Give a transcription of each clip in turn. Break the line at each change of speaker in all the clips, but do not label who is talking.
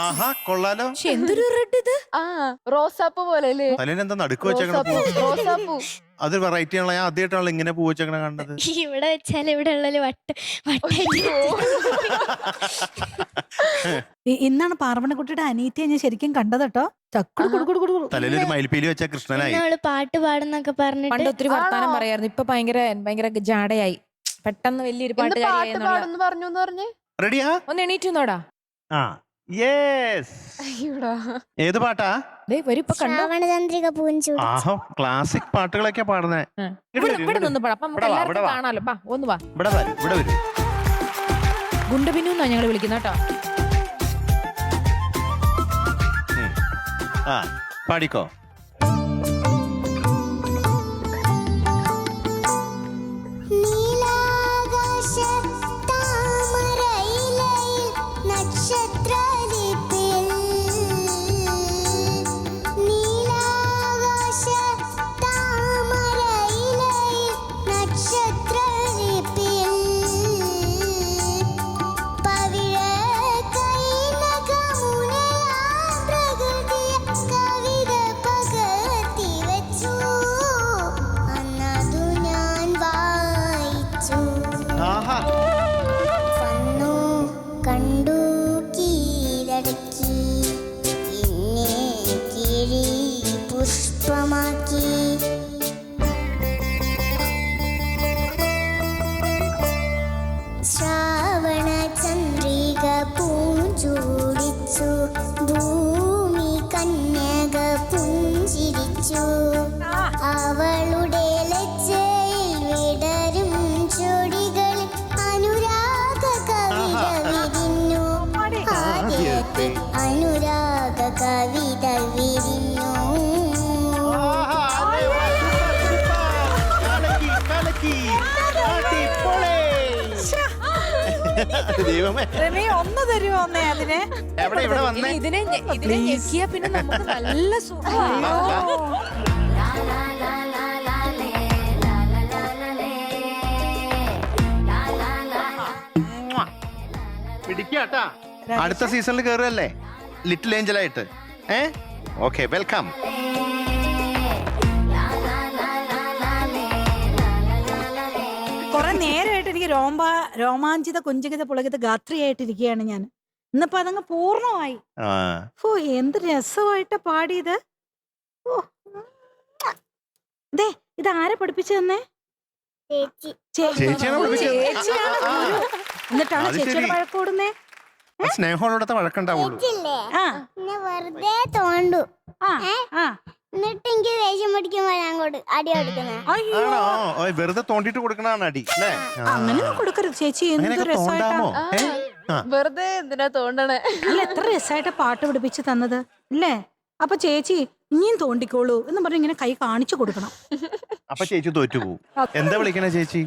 ആഹാ കൊള്ളാലോ.
പക്ഷെ എന്തൊരു റെഡ് ഇത്?
ആ റോസാപ്പൂ പോലെ അല്ലേ
തലേന് എന്താ നടുക്ക് വെച്ചേക്കണ
റോസാപ്പൂ
പൂ
റോസാപ്പൂ.
അത് വെറൈറ്റി ആണല്ലോ. ഞാൻ ആദ്യമായിട്ടാണല്ലോ ഇങ്ങനെ പൂ വെച്ചേക്കണ കണ്ടത്.
ഇവിടെ വെച്ചാൽ ഇവിടെ വട്ട്
ഇ- ഇന്നാണ് പാർവണക്കുട്ടിയുടെ അനീതിയെ ഞാൻ ശരിക്കും കണ്ടതട്ടോ കേട്ടോ. ചക്കുടു കുടു കുടു കുടു കുടു.
തലയിൽ ഒരു മയിൽപ്പീലി വെച്ച കൃഷ്ണനായി.
പാട്ട് പാടുന്നൊക്കെ
പണ്ട്
പറഞ്ഞിട്ട്
ഒത്തിരി വർത്താനം
ആണോ?
പറയായിരുന്നു. ഇപ്പൊ ഭയങ്കര ഭയങ്കര ജാടയായി. പെട്ടെന്ന് വലിയൊരു
എന്ത്
പാട്ടുകാരിയായി
പാട്ട്
എന്നുള്ള
പാടുന്നു പറഞ്ഞു. എന്ന് പറഞ്ഞേ
റെഡിയാ
ഒന്ന് എണീറ്റുന്നോടാ
ആ. യെസ്
ഇവിടെ
ഏത് പാട്ടാ?
ദേ വരും ഇപ്പൊ കണ്ടോ?
ശ്രാവണചന്ദ്രിക പൂഞ്ചൂടി
ആഹോ ക്ലാസിക് പാട്ടുകളൊക്കെ പാടുന്നേ.
ഇവിടെ ഇവിടെ നിന്ന് പാടാം. അപ്പൊ നമുക്ക്
ഇവിടെ വാ, ഇവിടെ വാ.
കാണാലോ. ബാ ഒന്ന് വാ.
ഇവിടെ വരും ഇവിടെ വരും.
ഗുണ്ടബിനു എന്നാ ഞങ്ങൾ വിളിക്കുന്നത് കേട്ടോ.
ആ പാടിക്കോ. ദൈവമേ.
രമേ ഒന്ന് തരുമോ ഒന്നേ അതിനെ?
എവിടെ ഇവിടെ വന്നേ?
ഇതിനെ ഇതിനെ ഞെക്കിയാ പിന്നെ നമുക്ക് നല്ല സുഖം.
പിടിക്കാട്ടാ. അടുത്ത സീസണിൽ കയറുകയല്ലേ ലിറ്റിൽ ഏഞ്ചൽ ആയിട്ട്. ഏ? ഓക്കെ വെൽക്കം
കുറെ എനിക്ക് രോമ രോമാഞ്ചിത കുഞ്ചികിത പുളകിത ഗാത്രിയായിട്ടിരിക്കുകയാണ് ഞാൻ. ഇന്നിപ്പോ അതങ്ങ്
പൂർണമായി.
ഓ എന്ത് രസമായിട്ട് പാടിയത്. ഓ ദേ ഇത് ആരെ പഠിപ്പിച്ചു തന്നെ. എന്നിട്ടാണ് ചേച്ചിയുടെ. വഴക്കൂടുന്നേ?
സ്നേഹമുള്ളിടത്ത് വഴക്കുണ്ടാവുള്ളൂ.
വെറുതെ തോണ്ടു.
ആ ആ.
എന്നിട്ട് എനിക്ക് ദേഷ്യം പിടിക്കുമ്പോ ഞാൻ അടി കൊടുക്കുന്നത്
അയ്യോ.
ആണോ? ഓ, വെറുതെ തോണ്ടിട്ട് കൊടുക്കണതാണ് അടി അല്ലേ? ആ.
അങ്ങനെയൊന്നും കൊടുക്കരുത് ചേച്ചി. എന്ത്
അങ്ങനെയൊക്കെ തോണ്ടാമോ?
ആ,
ഏ? ആ.
വെറുതെ എന്തിനാ തോണ്ടണേ?
അല്ല എത്ര രസമായിട്ട് പാട്ട് പഠിപ്പിച്ച് തന്നത് അല്ലേ? അപ്പൊ ചേച്ചി ഇനിയും തോണ്ടിക്കോളൂ എന്ന് പറഞ്ഞ് ഇങ്ങനെ കൈ കാണിച്ചു കൊടുക്കണം.
അപ്പൊ ചേച്ചി തോറ്റു പോകും എന്താ വിളിക്കണേ ചേച്ചി?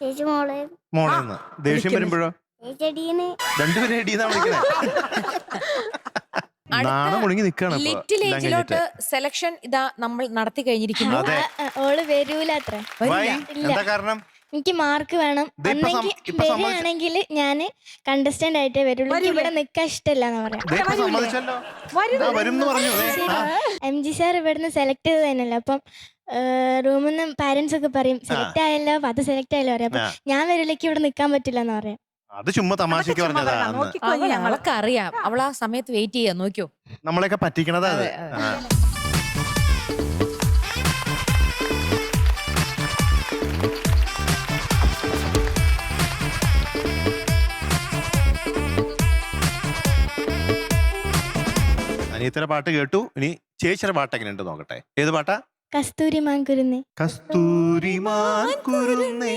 ചേച്ചി മോളെ.
മോളിൽ നിന്ന് ദേഷ്യം
വിളിക്കുന്നു.
വരുമ്പോഴോ?
ചേച്ചടീന്ന്
രണ്ടുപേരും എടീന്നാ വിളിക്കണേ. നാണം മുഴുങ്ങി
ലിറ്റിൽ സെലക്ഷൻ ഇതാ നമ്മൾ നടത്തി കഴിഞ്ഞിരിക്കുന്നു.
അതെ.
ഓൾ വരൂല അത്ര.
എന്താ കാരണം?
എനിക്ക് മാർക്ക് വേണം.
അന്നെങ്കിൽ
വരികയാണെങ്കിൽ ഞാൻ കണ്ടസ്റ്റന്റ് ആയിട്ടേ വരുള്ളൂ. ഇവിടെ നിൽക്കാൻ ഇഷ്ടമല്ല. എം ജി സാർ ഇവിടുന്ന് സെലക്ട് ചെയ്ത് തന്നെയല്ലോ? അപ്പം റൂമിൽ നിന്ന് പാരന്റ്സ് ഒക്കെ പറയും സെലക്ട് ആയല്ലോ അപ്പൊ അത് സെലക്ട് ആയല്ലോ പറയാം. ഞാൻ വരിലേക്ക് ഇവിടെ നിൽക്കാൻ പറ്റില്ല എന്ന് പറയാം.
അത് ചുമ്മാ തമാശക്ക് പറഞ്ഞതാ
പറയണം.
അന്ന്.
നോക്കിക്കോ ഇനി ഞങ്ങൾ.
അവളൊക്കെ അറിയാം അവൾ ആ സമയത്ത് വെയിറ്റ് ചെയ്യാ നോക്കിയോ.
നമ്മളെയൊക്കെ പറ്റിക്കണതാ അത്. ആ. അനിയത്തിന്റെ പാട്ട് കേട്ടു. ഇനി ചേച്ചിയുടെ പാട്ട് എങ്ങനെയുണ്ട് നോക്കട്ടെ. ഏത് പാട്ടാ?
കസ്തൂരി മാങ്കുരുന്ന്.
കസ്തൂരിമാൻ കുരുന്നേ.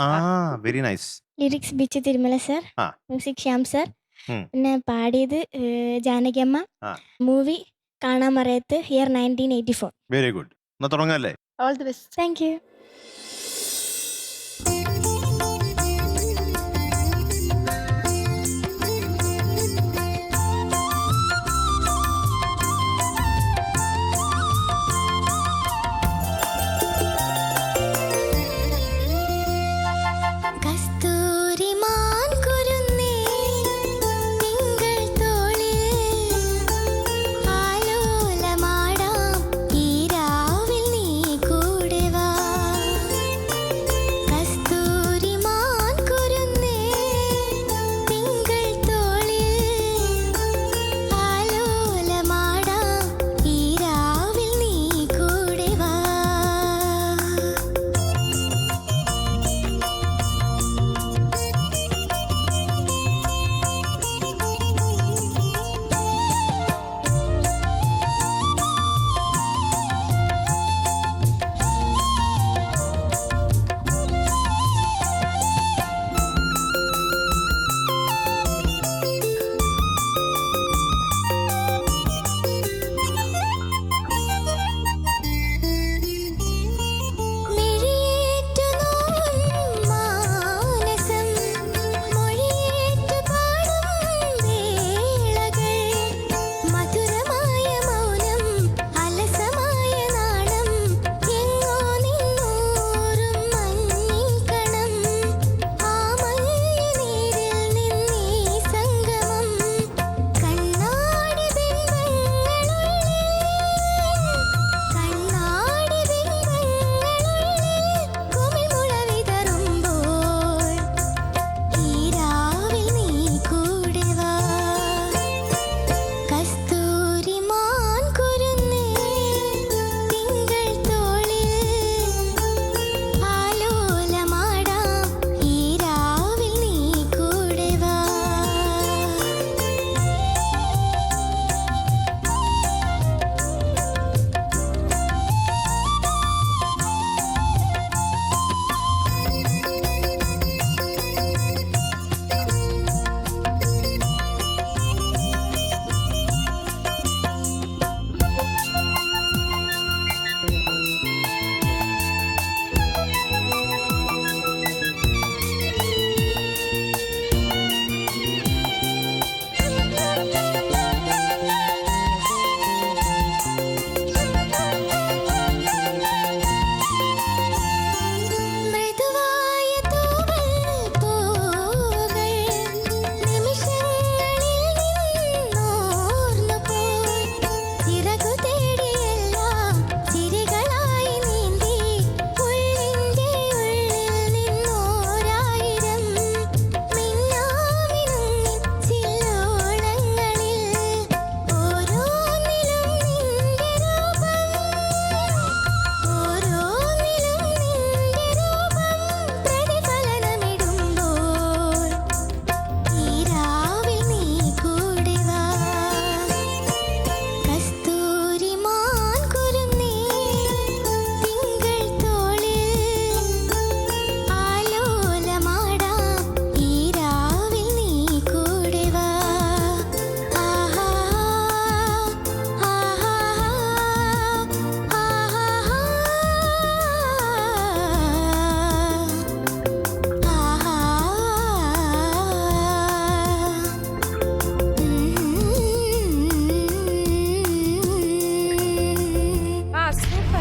ആ very nice
lyrics Bichu Thirumala sir.
ആ.
Music Shyam sir.
ഉം.
പിന്നെ പാടിയത് ഏഹ്, ജാനകിയമ്മ
ആ.
Movie Kanamarayathu year nineteen eighty four
very good എന്നാ തുടങ്ങല്ലേ?
All the best
thank you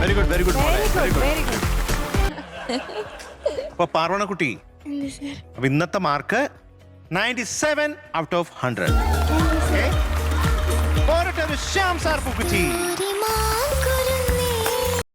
good very good
അപ്പൊ പാർവണക്കുട്ടി
എന്ത് സാർ?
അപ്പൊ ഇന്നത്തെ mark ninety seven out of hundred Shyam sir പൂക്കുറ്റി.